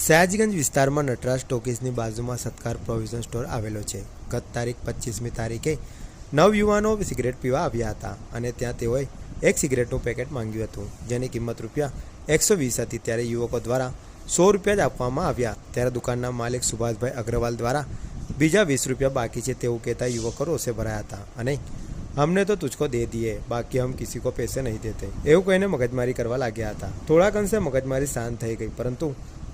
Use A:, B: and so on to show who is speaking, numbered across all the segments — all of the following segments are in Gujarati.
A: સયાજીગંજ વિસ્તારમાં નટરાજ ટોકીઝની બાજુમાં સત્કાર પ્રોવિઝન સ્ટોર આવેલો છે ગત તારીખ પચીસમી તારીખે નવ યુવાનો સિગરેટ પીવા આવ્યા હતા અને ત્યાં તેઓએ એક સિગરેટનું પેકેટ માંગ્યું હતું જેની કિંમત રૂપિયા એકસો વીસ હતી ત્યારે યુવકો દ્વારા સો રૂપિયા જ આપવામાં આવ્યા ત્યારે દુકાનના માલિક સુભાષભાઈ અગ્રવાલ દ્વારા બીજા વીસ રૂપિયા બાકી છે તેવું કહેતા યુવકો રોષે ભરાયા હતા અને हमने तो तुझको दे दिए बाकी हम किसी को पैसे नहीं देते એવું કહીને મગજમારી કરવા લાગ્યા હતા થોડાક અંશે મગજમારી શાંત થઈ ગઈ પરંતુ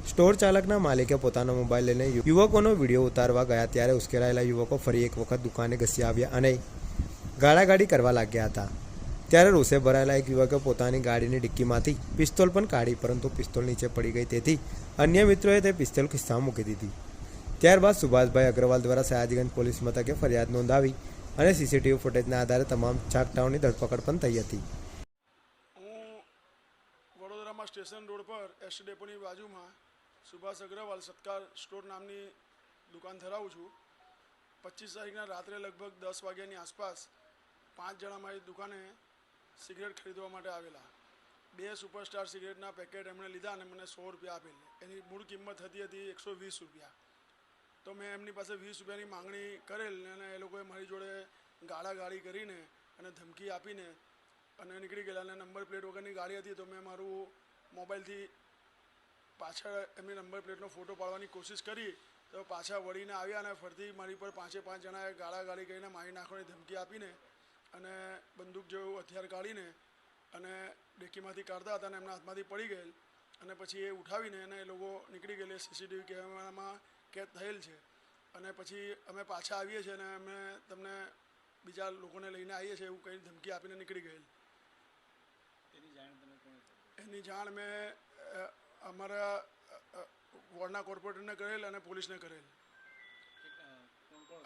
A: સ્ટોર ચાલકના માલિકે પોતાનો મોબાઈલ લઈને યુવકોનો વીડિયો ઉતારવા ગયા ત્યારે ઉશ્કેરાયેલા યુવકો ફરી એક વખત દુકાને ઘસી આવ્યા અને ગાળાગાડી કરવા લાગ્યા હતા. ત્યારે રોષે ભરાયેલા એક યુવકે પોતાની ગાડીની ડિક્કીમાંથી પિસ્તોલ પણ કાઢી, પરંતુ પિસ્તોલ નીચે પડી ગઈ, તેથી અન્ય મિત્રોએ તે પિસ્તોલ ખિસ્સામાં મૂકી દીધી. ત્યારબાદ સુભાષભાઈ અગ્રવાલ દ્વારા સયાજીગંજ પોલીસ મથકે ફરિયાદ નોંધાવી અને સીસીટીવી ફૂટેજના આધારે તમામ ચાકટાઓની ધરપકડ પણ થઈ હતી.
B: હું વડોદરામાં સ્ટેશન રોડ પર એસ ડેપોની બાજુમાં સુભાષ અગ્રવાલ સત્કાર સ્ટોર નામની દુકાન ધરાવું છું. પચીસ તારીખના રાત્રે લગભગ દસ વાગ્યાની આસપાસ પાંચ જણા મારી દુકાને સિગરેટ ખરીદવા માટે આવેલા. બે સુપરસ્ટાર સિગરેટના પેકેટ એમણે લીધા અને મને સો રૂપિયા આપેલ. એની મૂળ કિંમત થતી હતી એકસો વીસ રૂપિયા. તો મેં એમની પાસે વીસ રૂપિયાની માંગણી કરેલ અને એ લોકોએ મારી જોડે ગાળાગાળી કરીને અને ધમકી આપીને અને નીકળી ગયેલા અને નંબર પ્લેટ વગરની ગાડી હતી, તો મેં મારું મોબાઈલથી પાછળ એમની નંબર પ્લેટનો ફોટો પાડવાની કોશિશ કરી તો પાછા વળીને આવ્યા અને ફરીથી મારી પર પાંચે પાંચ જણાએ ગાળાગાળી કરીને મારી નાખવાની ધમકી આપીને અને બંદૂક જેવું હથિયાર કાઢીને અને ડેકીમાંથી કાઢતા હતા અને એમના હાથમાંથી પડી ગયેલ. અને પછી એ ઉઠાવીને અને એ લોકો નીકળી ગયેલી સીસીટીવી કેમેરામાં કેદ થયેલ છે. અને પછી અમે પાછા આવીએ છીએ અને અમે તમને બીજા લોકોને લઈને આવીએ છીએ એવું કંઈ ધમકી આપીને નીકળી ગયેલ. એની જાણ મેં અમારા વોર્ડના કોર્પોરેટરને કરેલ અને પોલીસને કરેલ.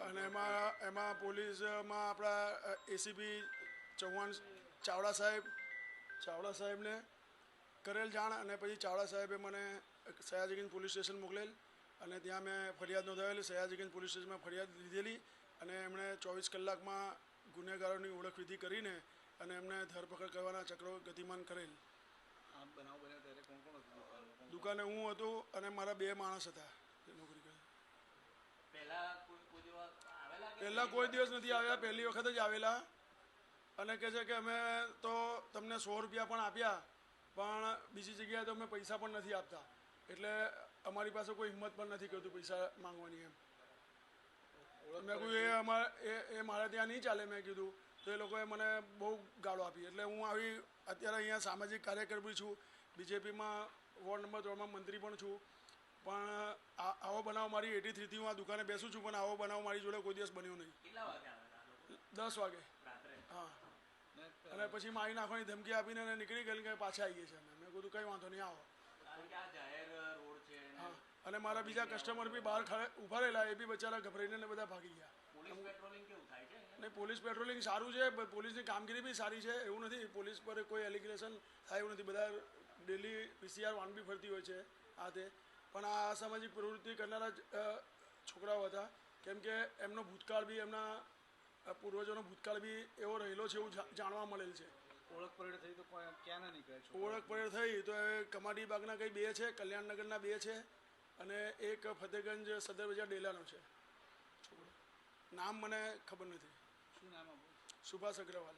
B: અને એમાં એમાં પોલીસમાં આપણા એસીપી ચૌહાણ ચાવડા સાહેબ, ચાવડા સાહેબને કરેલ જાણ અને પછી ચાવડા સાહેબે મને સયાજીગંજ પોલીસ સ્ટેશન મોકલેલ અને ત્યાં મેં ફરિયાદ નોંધાવેલી. સયાજીગંજ પોલીસ સ્ટેશનમાં ફરિયાદ લીધેલી અને એમણે ચોવીસ કલાકમાં ગુનેગારોની ઓળખ વિધિ કરીને અને એમને ધરપકડ કરવાના ચક્રો ગતિમાન કરેલ.
C: આ બનાવ બન્યો ત્યારે કોણ કોણ હતું
B: દુકાને હું હતું અને મારા બે માણસ હતા. જે નોકરી કરે.
C: પહેલા કોઈ દિવસ
B: પહેલાં કોઈ દિવસ નથી આવ્યા. પહેલી વખત જ આવેલા. અને કહે છે કે અમે તો તમને સો રૂપિયા પણ આપ્યા પણ બીજી જગ્યાએ તો અમે પૈસા પણ નથી આપતા. એટલે અમારી પાસે કોઈ હિંમત પણ નથી કરતું પૈસા માંગવાની એમ. મેં કહ્યું એ અમારે એ એ મારે ત્યાં નહીં ચાલે. મેં કીધું તો એ લોકોએ મને બહુ ગાળો આપી. એટલે હું આવી અત્યારે અહીંયા સામાજિક કાર્યકર બી છું બીજેપીમાં વોર્ડ નંબર ત્રણમાં મંત્રી પણ છું. પણ આ આવો બનાવ મારી એટી થ્રીથી હું આ દુકાને બેસું છું પણ આવો બનાવ મારી જોડે કોઈ દિવસ બન્યો નહીં? દસ વાગે. હા. અને પછી મારી નાખવાની ધમકી આપીને નીકળી ગયેલી કે પાછા આવીએ છીએ. અમે મેં કીધું કંઈ વાંધો નહીં આવો
C: કારણ કે આ જાહેર રોડ છે ને
B: હા અને મારા બીજા કસ્ટમર બી બહાર ઊભા રહેલા એ બી બચારા ગભરાઈને બધા ભાગી ગયા. ને પોલીસ પેટ્રોલિંગ સારું છે પોલીસની કામગીરી બી સારી છે એવું નથી. પોલીસ પર કોઈ એલિગ્રેશન થાય એવું નથી. બધા ડેલી પીસીઆર વાન બી ફરતી હોય છે આ તે. પણ આ અસામાજિક પ્રવૃત્તિ કરનારા છોકરાઓ હતા. કેમ કે એમનો ભૂતકાળ બી એમના પૂર્વજોનો ભૂતકાળ બી એવો રહેલો છે એવું જાણવા મળેલ છે.
C: ઓળખ પરેડ થઈ તો ક્યાં ના નીકળે છે
B: ઓળખ પરેડ થઈ તો એ કમાડી બાગના કંઈ બે છે કલ્યાણનગરના બે છે. અને એક ફતેગંજ સદર બજાર ડેલાનો છે. નામ મને ખબર નથી.
C: શું નામ
B: સુભાષ અગ્રવાલ.